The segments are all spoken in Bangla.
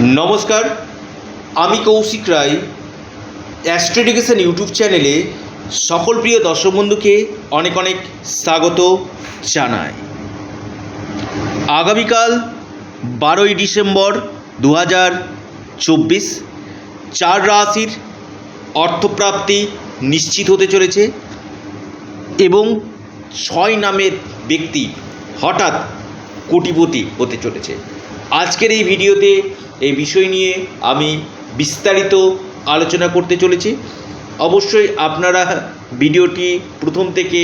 নমস্কার, আমি কৌশিক রায়, অ্যাস্ট্রোডিকেশন ইউটিউব চ্যানেলে সকল প্রিয় দর্শক বন্ধুকে অনেক অনেক স্বাগত জানাই। আগামীকাল বারোই ডিসেম্বর দু হাজার চব্বিশ, চার রাশির অর্থপ্রাপ্তি নিশ্চিত হতে চলেছে এবং ছয় নামের ব্যক্তি হঠাৎ কোটিপতি হতে চলেছে। আজকের এই ভিডিওতে এই বিষয় নিয়ে আমি বিস্তারিত আলোচনা করতে চলেছি। অবশ্যই আপনারা ভিডিওটি প্রথম থেকে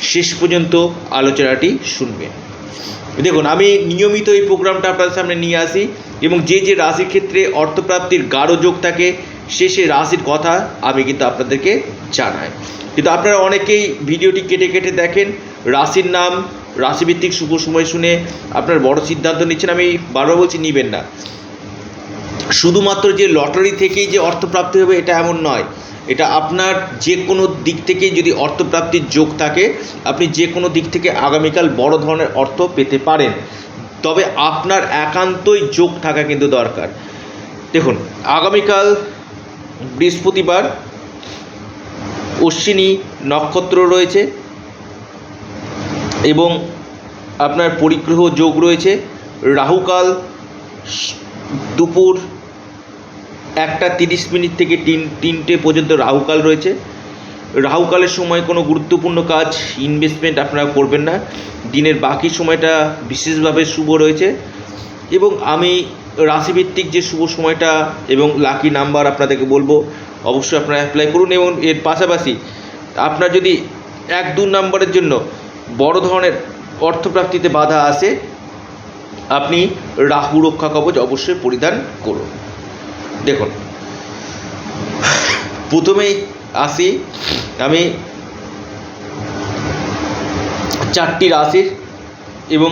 শেষ পর্যন্ত আলোচনাটি শুনবেন। দেখুন, আমি নিয়মিত এই প্রোগ্রামটা আপনাদের সামনে নিয়ে আসি এবং যে যে রাশির ক্ষেত্রে অর্থপ্রাপ্তির গাঢ় যোগ থাকে, সে সে রাশির কথা আমি কিন্তু আপনাদেরকে জানাই। কিন্তু আপনারা অনেকেই ভিডিওটি কেটে কেটে দেখেন, রাশির নাম রাশিভিত্তিক শুভ সময় শুনে আপনার বড় সিদ্ধান্ত নিচ্ছেন, আমি বারবার বলছি নেবেন না। শুধুমাত্র যে লটারি থেকেই যে অর্থপ্রাপ্তি হবে, এটা এমন নয়। এটা আপনার যে কোনো দিক থেকেই যদি অর্থপ্রাপ্তির যোগ থাকে, আপনি যে কোনো দিক থেকে আগামীকাল বড় ধরনের অর্থ পেতে পারেন। তবে আপনার একান্তই যোগ থাকা কিন্তু দরকার। দেখুন, আগামীকাল বৃহস্পতিবার অশ্বিনী নক্ষত্র রয়েছে। এবং আপনার পরিগ্রহ যোগ রয়েছে। রাহুকাল দুপুর একটা তিরিশ মিনিট থেকে তিন, তিনটে পর্যন্ত রাহুকাল রয়েছে। রাহুকালের সময় কোনো গুরুত্বপূর্ণ কাজ ইনভেস্টমেন্ট আপনারা করবেন না। দিনের বাকি সময়টা বিশেষভাবে শুভ রয়েছে। এবং আমি রাশিভিত্তিক যে শুভ সময়টা এবং লাকি নাম্বার আপনাদেরকে বলব, অবশ্যই আপনারা অ্যাপ্লাই করুন এবং এর পাশাপাশি আপনার যদি এক, দু নম্বরের জন্য বড় ধরনের অর্থপ্রাপ্তিতে বাধা আসে আপনি রাহু রক্ষা কবচ অবশ্যই পরিধান করুন। দেখুন, প্রথমেই আসি আমি চারটি রাশির এবং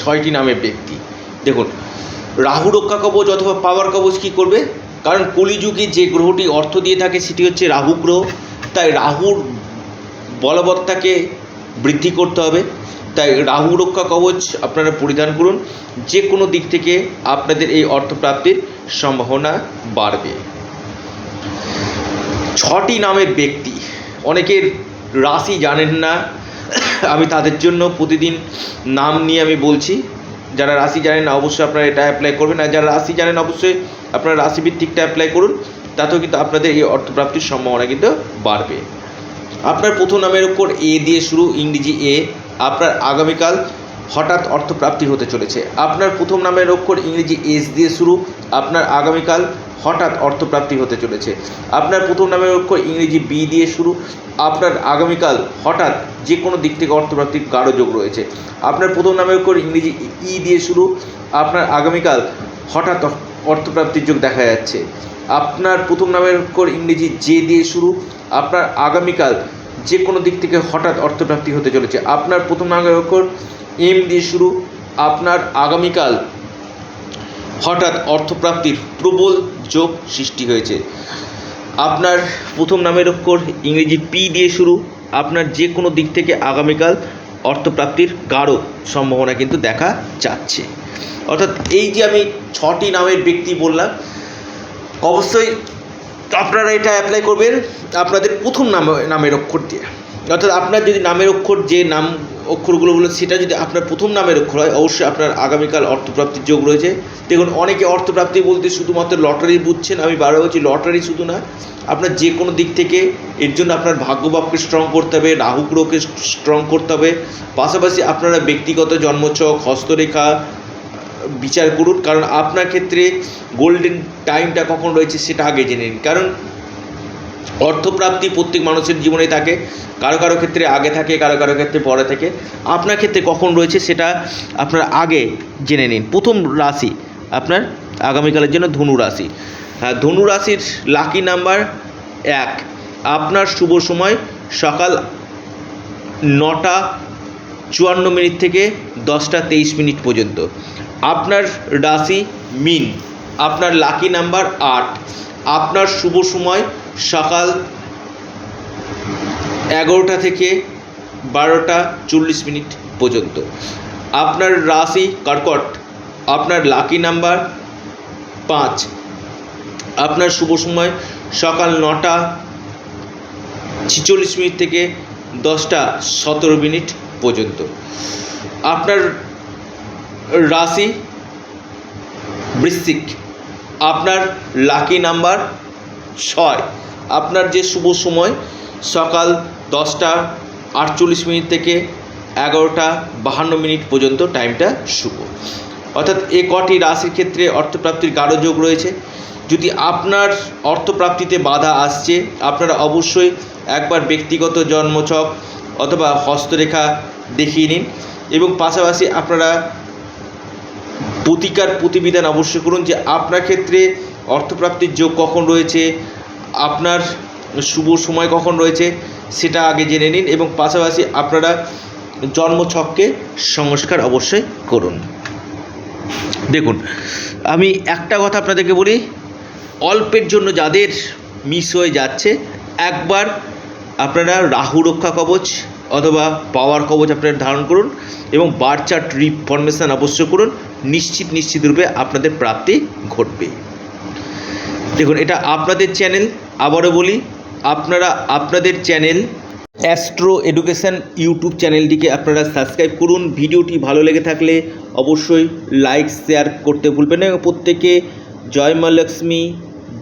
ছয়টি নামের ব্যক্তি। দেখুন, রাহু রক্ষা কবচ অথবা পাওয়ার কবচ কী করবে? কারণ কলিযুগে যে গ্রহটি অর্থ দিয়ে থাকে সেটি হচ্ছে রাহু গ্রহ। তাই রাহুর বলবত্তাকে বৃদ্ধি করতে হবে। তাই রাহু রক্ষা কবচ আপনারা পরিধান করুন। যে কোনো দিক থেকে আপনাদের এই অর্থপ্রাপ্তির সম্ভাবনা বাড়বে। ছটি নামের ব্যক্তি, অনেকের রাশি জানেন না। আমি তাদের জন্য প্রতিদিন নাম নিয়ে আমি বলছি। যারা রাশি জানেন না, অবশ্যই আপনারা এটা অ্যাপ্লাই করবেন। আর যারা রাশি জানেন, অবশ্যই আপনারা রাশিভিত্তিকটা অ্যাপ্লাই করুন। তাতেও কিন্তু আপনাদের এই অর্থপ্রাপ্তির সম্ভাবনা কিন্তু বাড়বে। আপনার প্রথম নামের উপর এ দিয়ে শুরু, ইংরেজি এ আপনার আগামীকাল হঠাৎ অর্থপ্রাপ্তি হতে চলেছে। আপনার প্রথম নামের অক্ষর ইংরেজি এস দিয়ে শুরু, আপনার আগামীকাল হঠাৎ অর্থপ্রাপ্তি হতে চলেছে। আপনার প্রথম নামের অক্ষর ইংরেজি বি দিয়ে শুরু, আপনার আগামীকাল হঠাৎ যে কোনো দিক থেকে অর্থপ্রাপ্তির গাঢ় যোগ রয়েছে। আপনার প্রথম নামের অক্ষর ইংরেজি ই দিয়ে শুরু, আপনার আগামীকাল হঠাৎ অর্থপ্রাপ্তির যোগ দেখা যাচ্ছে। আপনার প্রথম নামের অক্ষর ইংরেজি জে দিয়ে শুরু। আপনার আগামীকাল যে কোনো দিক থেকে হঠাৎ অর্থপ্রাপ্তি হতে চলেছে। আপনার প্রথম নামের অক্ষর এম দিয়ে শুরু। আপনার আগামীকাল হঠাৎ অর্থপ্রাপ্তির প্রবল যোগ সৃষ্টি হয়েছে। আপনার প্রথম নামের অক্ষর ইংরেজি পি দিয়ে শুরু। আপনার যে কোনো দিক থেকে আগামীকাল অর্থপ্রাপ্তির গাঢ় সম্ভাবনা কিন্তু দেখা যাচ্ছে। অর্থাৎ এই যে আমি ছটি নামের ব্যক্তি বললাম অবশ্যই আপনারা এটা অ্যাপ্লাই করবেন আপনাদের প্রথম নাম, নামের অক্ষর দিয়ে। অর্থাৎ আপনার যদি নামের অক্ষর যে নাম, অক্ষরগুলো বলে সেটা যদি আপনার প্রথম নামের অক্ষর হয়, অবশ্যই আপনার আগামীকাল অর্থপ্রাপ্তির যোগ রয়েছে। দেখুন, অনেকে অর্থপ্রাপ্তি বলতে শুধুমাত্র লটারি বুঝছেন, আমি বারবার বলছি, লটারি শুধু না, আপনার যে কোনো দিক থেকে এর জন্য আপনার ভাগ্যভাবকে স্ট্রং করতে হবে রাহু গ্রহকে স্ট্রং করতে হবে। পাশাপাশি আপনারা ব্যক্তিগত জন্মছক, হস্তরেখা বিচার করুন, কারণ আপনার ক্ষেত্রে গোল্ডেন টাইমটা কখন রয়েছে সেটা আগে জেনে নিন। কারণ অর্থপ্রাপ্তি প্রত্যেক মানুষের জীবনে থাকে, কারও কারও ক্ষেত্রে আগে থাকে, কারও কারও ক্ষেত্রে পরে থাকে। আপনার ক্ষেত্রে কখন রয়েছে সেটা আপনার আগে জেনে নিন। প্রথম রাশি আপনার আগামীকালের জন্য ধনু রাশি। হ্যাঁ ধনু রাশির লাকি নাম্বার এক। আপনার শুভ সময় সকাল নটা চুয়ান্ন মিনিট থেকে দশটা তেইশ মিনিট পর্যন্ত। আপনার রাশি মিন, আপনার লাকি নাম্বার আট। আপনার শুভ সময় সকাল এগারোটা থেকে বারোটা চল্লিশ মিনিট পর্যন্ত। আপনার রাশি কর্কট, আপনার লাকি নাম্বার পাঁচ। আপনার শুভ সময় সকাল নটা ছিচল্লিশ মিনিট থেকে দশটা সতেরো মিনিট পর্যন্ত। আপনার রাশি বৃশ্চিক, আপনার লাকি নাম্বার ছয়। আপনার যে শুভ সময়, সকাল দশটা আটচল্লিশ মিনিট থেকে এগারোটা বাহান্ন মিনিট পর্যন্ত টাইমটা শুভ। অর্থাৎ এ কটি রাশির ক্ষেত্রে অর্থপ্রাপ্তির গাঢ় যোগ রয়েছে। যদি আপনার অর্থপ্রাপ্তিতে বাধা আসছে, আপনারা অবশ্যই একবার ব্যক্তিগত জন্মছক অথবা হস্তরেখা দেখিয়ে নিন। এবং পাশাপাশি আপনারা প্রতিকার প্রতিবিধান অবশ্যই করুন যে আপনার ক্ষেত্রে অর্থপ্রাপ্তির যোগ কখন রয়েছে, আপনার শুভ সময় কখন রয়েছে, সেটা আগে জেনে নিন এবং পাশাপাশি আপনারা জন্মছককে সংস্কার অবশ্যই করুন। দেখুন, আমি একটা কথা আপনাদেরকে বলি, অল্পের জন্য যাদের মিস হয়ে যাচ্ছে, একবার আপনারা রাহু রক্ষা কবচ অথবা পাওয়ার কবচ আপনারা ধারণ করুন এবং বার চার্ট রিফরমেশন অবশ্যই করুন। নিশ্চিত নিশ্চিত রূপে আপনাদের প্রাপ্তি ঘটবে। দেখুন, এটা আপনাদের চ্যানেল আবারও বলি, আপনারা আপনাদের চ্যানেল অ্যাস্ট্রো এডুকেশন ইউটিউব চ্যানেলটিকে আপনারা সাবস্ক্রাইব করুন। ভিডিওটি ভালো লেগে থাকলে অবশ্যই লাইক শেয়ার করতে ভুলবেন না এবং প্রত্যেকে জয় মা লক্ষ্মী,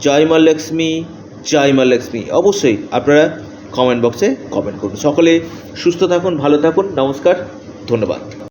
জয় মা লক্ষ্মী, জয় মা লক্ষ্মী। অবশ্যই আপনারা কমেন্ট বক্সে কমেন্ট করুন। সকলে সুস্থ থাকুন ভালো থাকুন নমস্কার ধন্যবাদ।